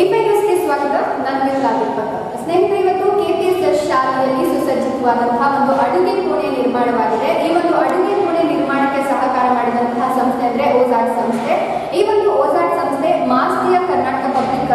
FY ನ್ಯೂಸ್ಗೆ ಸ್ವಾಗತ. ನಾನು ನಿರ್ಮಲಾದಿಪಕ್ಕ ಸ್ನೇಹಿತರೆ, ಇವತ್ತು ಕೆಪಿಎಸ್ ಶಾಲೆಯಲ್ಲಿ ಸುಸಜ್ಜಿತವಾದಂತಹ ಒಂದು ಅಡುಗೆ ಕೋಣೆ ನಿರ್ಮಾಣವಾಗಿದೆ. ಈ ಒಂದು ಅಡುಗೆ ಕೋಣೆ ನಿರ್ಮಾಣಕ್ಕೆ ಸಹಕಾರ ಮಾಡಿದಂತಹ ಸಂಸ್ಥೆ ಅಂದ್ರೆ ಓಜಾಟ್ ಸಂಸ್ಥೆ. ಈ ಒಂದು ಓಜಾಡ್ ಸಂಸ್ಥೆ ಮಾಸ್ತಿಯ ಕರ್ನಾಟಕ ಪಬ್ಲಿಕ್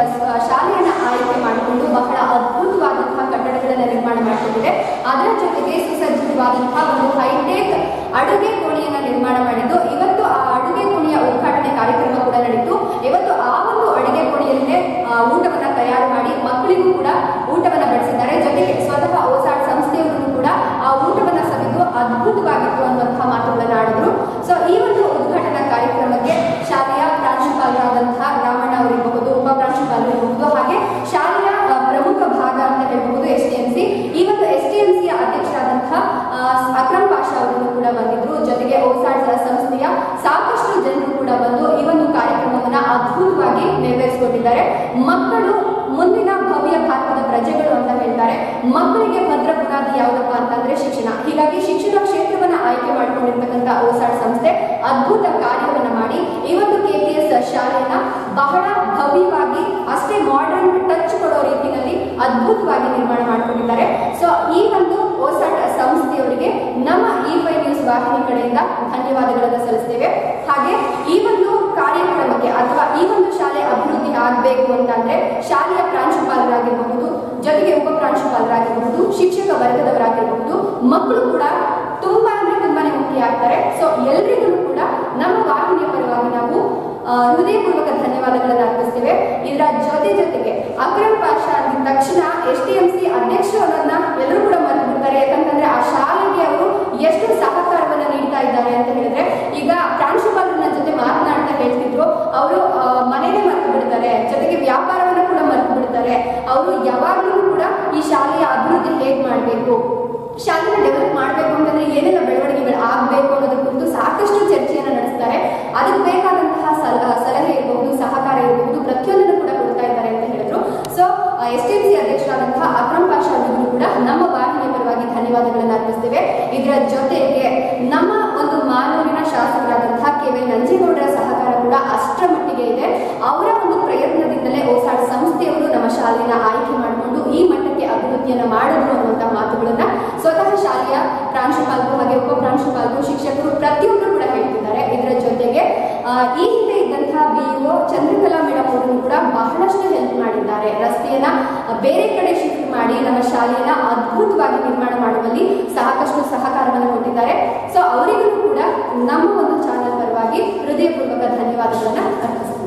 ಶಾಲೆಯನ್ನ ಆಯ್ಕೆ ಮಾಡಿಕೊಂಡು ಬಹಳ ಅದ್ಭುತವಾದಂತಹ ಕಟ್ಟಡಗಳನ್ನು ನಿರ್ಮಾಣ ಮಾಡಿಕೊಂಡಿದೆ. ಅದರ ಜೊತೆಗೆ ಸುಸಜ್ಜಿತವಾದಂತಹ ಒಂದು ಹೈಟೆಕ್ ಅಡುಗೆ ಕೋಣೆಯನ್ನ ನಿರ್ಮಾಣ ಮಾಡಿದ್ದು ಇವತ್ತು ಆ ಅಡುಗೆ ಕೋಣೆಯ ಉದ್ಘಾಟನೆ ಕಾರ್ಯಕ್ರಮ ಕೂಡ ನಡೀತು ಇವತ್ತು ಆ ಒಂದು ಅಡುಗೆ ಕೋಣೆಯಲ್ಲೇ ಆ, ಊಟವನ್ನ ತಯಾರು ಮಾಡಿ ಮಕ್ಕಳಿಗೂ ಕೂಡ ಊಟವನ್ನ ಬಡಿಸಿದ್ದಾರೆ ಜೊತೆಗೆ ಸ್ವತಃ ಓಸಾಡ್ ಸಂಸ್ಥೆಯವರು ಕೂಡ ಆ ಊಟವನ್ನ ಸವಿದು ಅದ್ಭುತವಾಗಿತ್ತು ಅನ್ನುವಂತಹ ಮಾತುಗಳನ್ನ ಆಡಿದ್ರು ಸೊ ಈ ಒಂದು ಉದ್ಘಾಟನಾ ಕಾರ್ಯಕ್ರಮಕ್ಕೆ ಶಾಲೆಯ ಪ್ರಾಂಶುಪಾಲರಾದಂತಹ ರಾಮಣ್ಣ ಅವರಿರಬಹುದು ಉಪ ಪ್ರಾಂಶುಪಾಲರಿರಬಹುದು ಹಾಗೆ ಶಾಲೆಯ ಆ, ಪ್ರಮುಖ ಭಾಗ ಅಂತ ಹೇಳಬಹುದು ಎಸ್ ಟಿ ಎಂ ಸಿ ಈ ಒಂದು ಎಸ್ ಟಿ ಎಂ ಸಿಯ ಅಧ್ಯಕ್ಷರಾದಂತಹ ಆ, ಅಕ್ರಮ್ ಪಾಷಾ ಅವರು ಕೂಡ ಬಂದಿದ್ರು. ಜೊತೆಗೆ ಓಸಾಡ್ ಸಂಸ್ಥೆಯ ಸಾಕಷ್ಟು ಜನರು ಕೂಡ ಬಂದು ಈ ಒಂದು ಕಾರ್ಯಕ್ರಮವನ್ನ ಅದ್ಭುತವಾಗಿ ನೆರವೇರಿಸಿಕೊಂಡಿದ್ದಾರೆ ಮಕ್ಕಳು ಮುಂದಿನ ಭವ್ಯ ಭಾರತದ ಪ್ರಜೆಗಳು ಅಂತ ಹೇಳ್ತಾರೆ. ಮಕ್ಕಳಿಗೆ ಭದ್ರ ಬುನಾದಿ ಯಾವುದಪ್ಪ ಅಂತಂದ್ರೆ ಶಿಕ್ಷಣ. ಹೀಗಾಗಿ ಶಿಕ್ಷಣ ಕ್ಷೇತ್ರವನ್ನ ಆಯ್ಕೆ ಮಾಡಿಕೊಂಡಿರ್ತಕ್ಕಂಥ ಓಸಾಡ್ ಸಂಸ್ಥೆ ಅದ್ಭುತ ಕಾರ್ಯವನ್ನ ಮಾಡಿ ಈ ಒಂದು ಕೆಪಿಎಸ್ ಶಾಲೆಯನ್ನ ಬಹಳ ಭವ್ಯವಾಗಿ, ಅಷ್ಟೇ ಮಾಡರ್ನ್ ಟಚ್ ಕೊಡೋ ರೀತಿಯಲ್ಲಿ ಅದ್ಭುತವಾಗಿ ನಿರ್ಮಾಣ ಮಾಡಿಕೊಂಡಿದ್ದಾರೆ. ಸೊ ಈ ಒಂದು ಓಸಾಟ ಸಂಸ್ಥೆಯವರಿಗೆ ನಮ್ಮ ಇ ಫೈ ನ್ಯೂಸ್ ವಾಹಿನಿ ಕಡೆಯಿಂದ ಧನ್ಯವಾದಗಳನ್ನು ಸಲ್ಲಿಸ್ತೇವೆ. ಹಾಗೆ ಈ ಒಂದು ಕಾರ್ಯಕ್ರಮಕ್ಕೆ ಅಥವಾ ಈ ಒಂದು ಶಾಲೆ ಅಭಿವೃದ್ಧಿ ಆಗಬೇಕು ಅಂತಂದ್ರೆ ಶಾಲೆಯ ಪ್ರಾಂಶುಪಾಲರಾಗಿರಬಹುದು, ಜೊತೆಗೆ ಉಪ ಪ್ರಾಂಶುಪಾಲರಾಗಿರಬಹುದು, ಶಿಕ್ಷಕ ವರ್ಗದವರಾಗಿರಬಹುದು, ಮಕ್ಕಳು ಕೂಡ ತುಂಬಾ ಅಂದ್ರೆ ತುಂಬಾನೇ ಮುಖ್ಯ ಆಗ್ತಾರೆ ಸೊ ಎಲ್ರಿಗೂ ಕೂಡ ನಮ್ಮ ವಾಹಿನಿಯ ಪರವಾಗಿ ನಾವು ಹೃದಯಪೂರ್ವಕ ಧನ್ಯವಾದಗಳನ್ನು ಅರ್ಪಿಸ್ತೇವೆ. ಇದರ ಜೊತೆ ಜೊತೆಗೆ ಅಕ್ರಮ್ ಪಾಷಾ ಅಂದ ತಕ್ಷಣ ಎಸ್ ಟಿ ಎಂ ಸಿ ಅಧ್ಯಕ್ಷರು ಅನ್ನೋದನ್ನ ಎಲ್ಲರೂ ಕೂಡ ಮರೆತು ಬಿಡ್ತಾರೆ ಯಾಕಂತಂದ್ರೆ ಆ ಶಾಲೆಗೆ ಅವರು ಎಷ್ಟು ಸಹಕಾರವನ್ನ ನೀಡ್ತಾ ಇದ್ದಾರೆ ಅಂತ ಹೇಳಿದ್ರೆ ಈಗ ಪ್ರಾಂಶುಪಾಲರನ್ನ ಜೊತೆ ಮಾತನಾಡ್ತಾ ಹೇಳ್ತಿದ್ರು ಅವರು ಮನೇನೆ ಮರೆತು ಬಿಡ್ತಾರೆ ಜೊತೆಗೆ ವ್ಯಾಪಾರವನ್ನು ಕೂಡ ಮರೆತು ಬಿಡ್ತಾರೆ ಅವರು ಯಾವಾಗಲೂ ಕೂಡ ಈ ಶಾಲೆಯ ಅಭಿವೃದ್ಧಿ ಹೇಗೆ ಮಾಡಬೇಕು? ಶಾಲೆನ ಡೆವಲಪ್ ಮಾಡಬೇಕು ಅಂತಂದ್ರೆ ಏನೆಲ್ಲ ಬೆಳವಣಿಗೆಗಳು ಆಗಬೇಕು ಅನ್ನೋದ್ರ ಕುರಿತು ಸಾಕಷ್ಟು ಚರ್ಚೆಯನ್ನು ನಡೆಸ್ತಾರೆ. ಅದಕ್ಕೆ ಬೇಕಾದಂತಹ ಸಲ- ಸಲಹೆ ಇರಬಹುದು, ಸಹಕಾರ ಇರಬಹುದು, ಪ್ರತಿಯೊಂದನ್ನು ಕೂಡ ಕೊಡ್ತಾ ಇದ್ದಾರೆ ಅಂತ ಹೇಳಿದ್ರು. ಸೊ ಎಸ್ ಟಿ ಸಿ ಅಧ್ಯಕ್ಷರಾದಂತಹ ಅಕ್ರಮ್ ಕೂಡ ನಮ್ಮ ವಾಹಿನಿಯ ಪರವಾಗಿ ಧನ್ಯವಾದಗಳನ್ನು ಅರ್ಪಿಸ್ತೇವೆ. ಇದರ ಜೊತೆಗೆ ನಮ್ಮ ಒಂದು ಮಾನೂರಿನ ಶಾಸಕರಾದಂತಹ ಕೆ ವಿ ಕೂಡ ಮಟ್ಟಿಗೆ ಇದೆ. ಅವರ ಒಂದು ಪ್ರಯತ್ನದಿಂದಲೇ ಓಸಾಡ್ ಸಂಸ್ಥೆಯವರು ನಮ್ಮ ಶಾಲೆಯನ್ನು ಆಯ್ಕೆ ಮಾಡಿಕೊಂಡು ಈ ಮಟ್ಟಕ್ಕೆ ಅಭಿವೃದ್ಧಿಯನ್ನು ಮಾಡಿದ್ರು ಅನ್ನುವಂಥ ಮಾತುಗಳನ್ನ ಸ್ವತಃ ಶಾಲೆಯ ಪ್ರಾಂಶುಪಾಲರು ಹಾಗೆ ಉಪ ಪ್ರಾಂಶುಪಾಲರು, ಶಿಕ್ಷಕರು ಪ್ರತಿಯೊಬ್ಬರು ಕೂಡ ಹೇಳ್ತಿದ್ದಾರೆ. ಇದರ ಜೊತೆಗೆ ಈ ಹಿಂದೆ ಇದ್ದಂತಹ ಬಿ ಒ ಚಂದ್ರಕಲಾ ಮೇಡಮ್ ಅವರು ಕೂಡ ಬಹಳಷ್ಟು ಹೆಲ್ಪ್ ಮಾಡಿದ್ದಾರೆ. ರಸ್ತೆಯನ್ನ ಬೇರೆ ಕಡೆ ಶಿಫ್ಟ್ ಮಾಡಿ ನಮ್ಮ ಶಾಲೆಯನ್ನ ಅದ್ಭುತವಾಗಿ ನಿರ್ಮಾಣ ಮಾಡುವಲ್ಲಿ ಸಾಕಷ್ಟು ಸಹಕಾರವನ್ನು ಕೊಟ್ಟಿದ್ದಾರೆ. ಸೊ ಅವರಿಗೂ ಕೂಡ ನಮ್ಮ ಒಂದು ಪರವಾಗಿ ಹೃದಯಪೂರ್ವಕ ಧನ್ಯವಾದಗಳನ್ನ ಅರ್ಪಿಸ್ತೀನಿ.